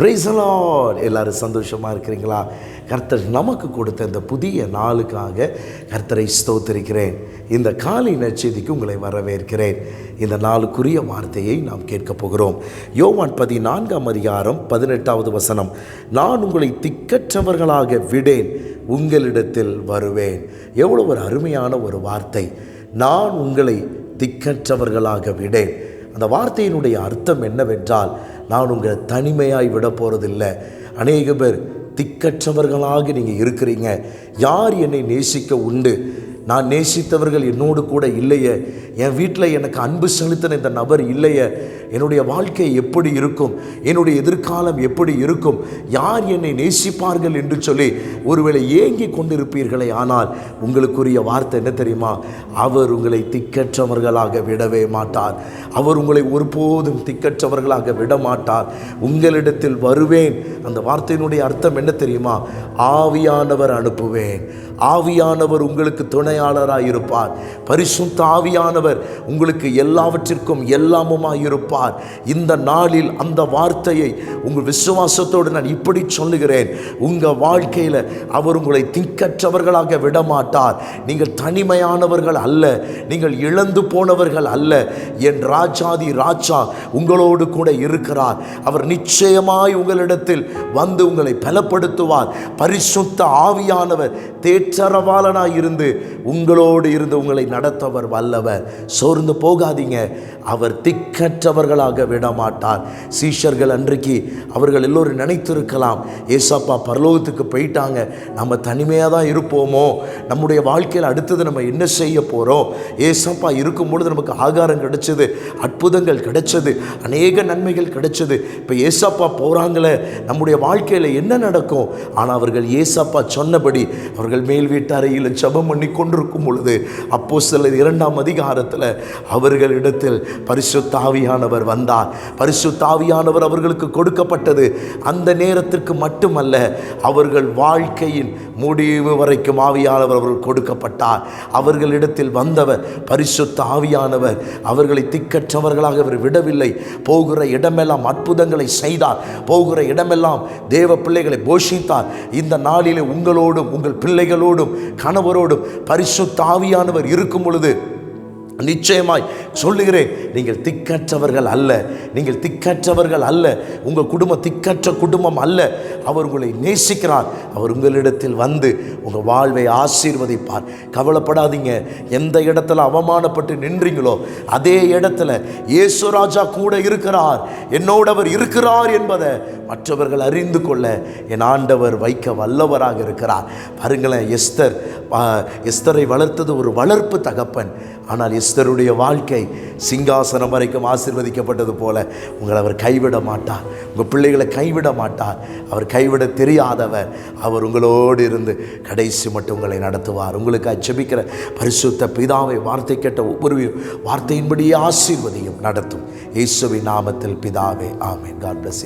பிரைசலாட் எல்லாரும் சந்தோஷமாக இருக்கிறீங்களா? கர்த்தர் நமக்கு கொடுத்த இந்த புதிய நாளுக்காக கர்த்தரை ஸ்தோத்திருக்கிறேன். இந்த காலை நச்செய்திக்கு உங்களை வரவேற்கிறேன். இந்த நாளுக்குரிய வார்த்தையை நாம் கேட்கப் போகிறோம். யோவான் பதினான்காம் அதிகாரம் பதினெட்டாவது வசனம். நான் உங்களை திக்கற்றவர்களாக விடேன் உங்களிடத்தில் வருவேன். எவ்வளோ ஒரு அருமையான ஒரு வார்த்தை. நான் உங்களை திக்கற்றவர்களாக விடேன். அந்த வார்த்தையினுடைய அர்த்தம் என்னவென்றால் நான் உங்களை தனிமையாய் விட போகிறதில்லை அநேக பேர் திக்கற்றவர்களாக நீங்கள் இருக்கிறீங்க. யார் என்னை நேசிக்க உண்டு? நான் நேசித்தவர்கள் என்னோடு கூட இல்லையே. என் வீட்டில் எனக்கு அன்பு செலுத்தின இந்த நபர் இல்லையே. என்னுடைய வாழ்க்கை எப்படி இருக்கும்? என்னுடைய எதிர்காலம் எப்படி இருக்கும்? யார் என்னை நேசிப்பார்கள் என்று சொல்லி ஒருவேளை ஏங்கி கொண்டிருப்பீர்களே ஆனால் உங்களுக்குரிய வார்த்தை என்ன தெரியுமா? அவர் உங்களை திக்கற்றவர்களாக விடவே மாட்டார். அவர் உங்களை ஒருபோதும் திக்கற்றவர்களாக விட மாட்டார். உங்களிடத்தில் வருவேன். அந்த வார்த்தையினுடைய அர்த்தம் என்ன தெரியுமா? ஆவியானவர் அனுப்புவேன். ஆவியானவர் உங்களுக்கு துணை துணையாளராக இருப்பார் பரிசுத்த ஆவியானவர் உங்களுக்கு எல்லாவற்றிற்கும் எல்லாமுமாய் இருப்பார் இந்த நாளில் அந்த வார்த்தையை உங்கள் விசுவாசத்தோடு நான் இப்படி சொல்லுகிறேன். உங்கள் வாழ்க்கையில் அவர் உங்களை திக்கற்றவர்களாக விடமாட்டார். நீங்கள் தனிமையானவர்கள் அல்ல. நீங்கள் இழந்து போனவர்கள் அல்ல. என் ராஜாதி ராஜா உங்களோடு கூட இருக்கிறார். அவர் நிச்சயமாய் உங்களிடத்தில் வந்து உங்களை பலப்படுத்துவார். பரிசுத்த ஆவியானவர் தேற்றரவாளனாய் இருந்து உங்களோடு இருந்து உங்களை நடத்தவர் வல்லவர். சோர்ந்து போகாதீங்க. அவர் திக்கற்றவர்களாக விடமாட்டார். சீஷர்கள் அன்றைக்கு அவர்கள் எல்லோரும் நினைத்திருக்கலாம். ஏசப்பா பரலோகத்துக்கு போயிட்டாங்க. நம்ம தனிமையாக தான் இருப்போமோ? நம்முடைய வாழ்க்கையில் அடுத்தது நம்ம என்ன செய்ய போகிறோம் ஏசப்பா இருக்கும் பொழுது நமக்கு ஆகாரம் கிடைச்சது அற்புதங்கள் கிடைச்சது அநேக நன்மைகள் கிடைச்சது. இப்போ ஏசப்பா போகிறாங்களே நம்முடைய வாழ்க்கையில் என்ன நடக்கும்? ஆனால் அவர்கள் ஏசப்பா சொன்னபடி அவர்கள் மேல் வீட்டு அறையில் ஜெபம் பண்ணி கொண்டிருக்கும் பொழுது அப்போ சில இரண்டாம் அதிகாரத்தில் அவர்களிடத்தில் பரிசுத்தாவியானவர் வந்தார். பரிசுத்தாவியானவர் அவர்களுக்கு கொடுக்கப்பட்டது அந்த நேரத்திற்கு மட்டுமல்ல அவர்கள் வாழ்க்கையின் முடிவு வரைக்கும் ஆவியானவர் அவர்கள் கொடுக்கப்பட்டார். அவர்களிடத்தில் வந்தவர் பரிசுத்த ஆவியானவர் அவர்களை திக்கற்றவர்களாக அவர் விடவில்லை. போகிற இடமெல்லாம் அற்புதங்களை செய்தார். போகிற இடமெல்லாம் தேவ பிள்ளைகளை போஷித்தார். இந்த நாளிலே உங்களோடும் உங்கள் பிள்ளைகளோடும் கணவரோடும் பரி ஆவியானவர் இருக்கும் பொழுது நிச்சயமாய் சொல்லுகிறேன் நீங்கள் திக்கற்றவர்கள் அல்ல. நீங்கள் திக்கற்றவர்கள் அல்ல. உங்கள் குடும்பம் திக்கற்ற குடும்பம் அல்ல. அவர் உங்களை நேசிக்கிறார். அவர் உங்களிடத்தில் வந்து உங்கள் வாழ்வை ஆசீர்வதிப்பார். கவலைப்படாதீங்க. எந்த இடத்துல அவமானப்பட்டு நின்றீங்களோ அதே இடத்துல இயேசுராஜா கூட இருக்கிறார். என்னோடு அவர் இருக்கிறார் என்பதை மற்றவர்கள் அறிந்து கொள்ள என் ஆண்டவர் வைக்க வல்லவராக இருக்கிறார். பாருங்களேன் எஸ்தர் எஸ்தரை வளர்த்தது ஒரு வளர்ப்பு தகப்பன். ஆனால் எஸ் கிறிஸ்தருடைய வாழ்க்கை சிங்காசனம் வரைக்கும் ஆசிர்வதிக்கப்பட்டது போல உங்களை அவர் கைவிட மாட்டார். உங்கள் பிள்ளைகளை கைவிட மாட்டார். அவர் கைவிட தெரியாதவர். அவர் உங்களோடு இருந்து கடைசி மட்டும் உங்களை நடத்துவார். உங்களுக்கு அச்சபிக்கிற பரிசுத்த பிதாவை வார்த்தை கேட்ட ஒவ்வொரு வார்த்தையின்படியே ஆசீர்வதியும் நடத்தும். இயேசுவின் நாமத்தில் பிதாவே ஆமேன். God plus